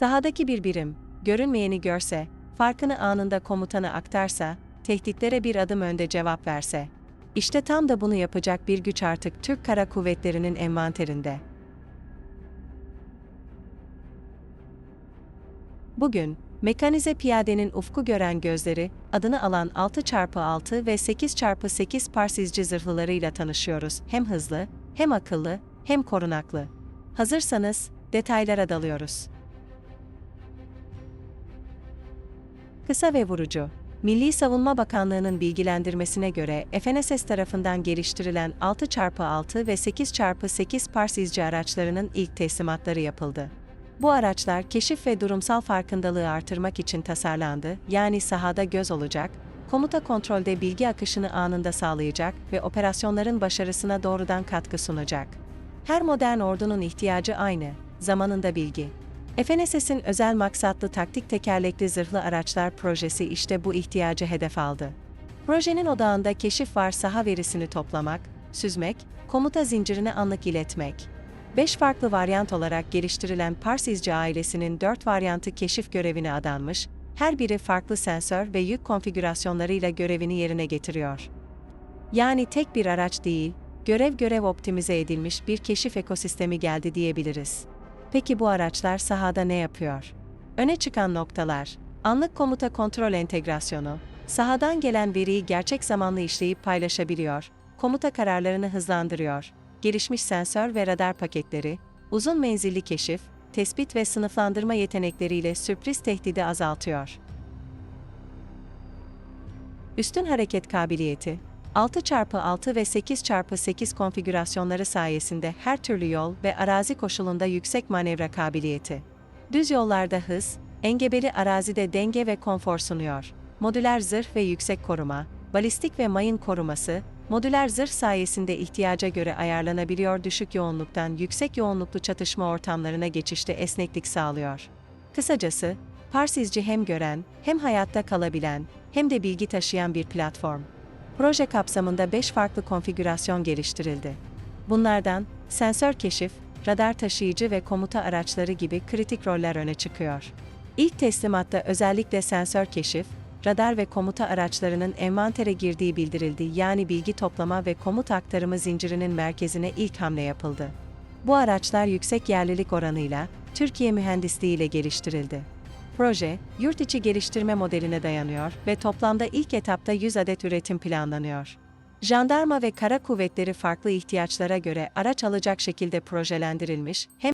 Sahadaki bir birim, görünmeyeni görse, farkını anında komutana aktarsa, tehditlere bir adım önde cevap verse. İşte tam da bunu yapacak bir güç artık Türk Kara Kuvvetleri'nin envanterinde. Bugün, mekanize piyadenin ufku gören gözleri, adını alan 6x6 ve 8x8 parsizci zırhlılarıyla tanışıyoruz. Hem hızlı, hem akıllı, hem korunaklı. Hazırsanız, detaylara dalıyoruz. Kısa ve vurucu. Milli Savunma Bakanlığı'nın bilgilendirmesine göre FNSS tarafından geliştirilen 6x6 ve 8x8 parsizci araçlarının ilk teslimatları yapıldı. Bu araçlar keşif ve durumsal farkındalığı artırmak için tasarlandı, yani sahada göz olacak, komuta kontrolde bilgi akışını anında sağlayacak ve operasyonların başarısına doğrudan katkı sunacak. Her modern ordunun ihtiyacı aynı, zamanında bilgi. FNSS'in özel maksatlı taktik tekerlekli zırhlı araçlar projesi işte bu ihtiyacı hedef aldı. Projenin odağında keşif var saha verisini toplamak, süzmek, komuta zincirine anlık iletmek. 5 farklı varyant olarak geliştirilen Parsizci ailesinin 4 varyantı keşif görevine adanmış, her biri farklı sensör ve yük konfigürasyonlarıyla görevini yerine getiriyor. Yani tek bir araç değil, görev görev optimize edilmiş bir keşif ekosistemi geldi diyebiliriz. Peki bu araçlar sahada ne yapıyor? Öne çıkan noktalar, anlık komuta kontrol entegrasyonu, sahadan gelen veriyi gerçek zamanlı işleyip paylaşabiliyor, komuta kararlarını hızlandırıyor, gelişmiş sensör ve radar paketleri, uzun menzilli keşif, tespit ve sınıflandırma yetenekleriyle sürpriz tehdidi azaltıyor. Üstün hareket kabiliyeti, 6x6 ve 8x8 konfigürasyonları sayesinde her türlü yol ve arazi koşulunda yüksek manevra kabiliyeti. Düz yollarda hız, engebeli arazide denge ve konfor sunuyor. Modüler zırh ve yüksek koruma, balistik ve mayın koruması, modüler zırh sayesinde ihtiyaca göre ayarlanabiliyor düşük yoğunluktan yüksek yoğunluklu çatışma ortamlarına geçişte esneklik sağlıyor. Kısacası, Parsizci hem gören, hem hayatta kalabilen, hem de bilgi taşıyan bir platform. Proje kapsamında 5 farklı konfigürasyon geliştirildi. Bunlardan sensör keşif, radar taşıyıcı ve komuta araçları gibi kritik roller öne çıkıyor. İlk teslimatta özellikle sensör keşif, radar ve komuta araçlarının envantere girdiği bildirildi yani bilgi toplama ve komut aktarımı zincirinin merkezine ilk hamle yapıldı. Bu araçlar yüksek yerlilik oranıyla, Türkiye mühendisliğiyle geliştirildi. Proje, yurt içi geliştirme modeline dayanıyor ve toplamda ilk etapta 100 adet üretim planlanıyor. Jandarma ve kara kuvvetleri farklı ihtiyaçlara göre araç alacak şekilde projelendirilmiş, hem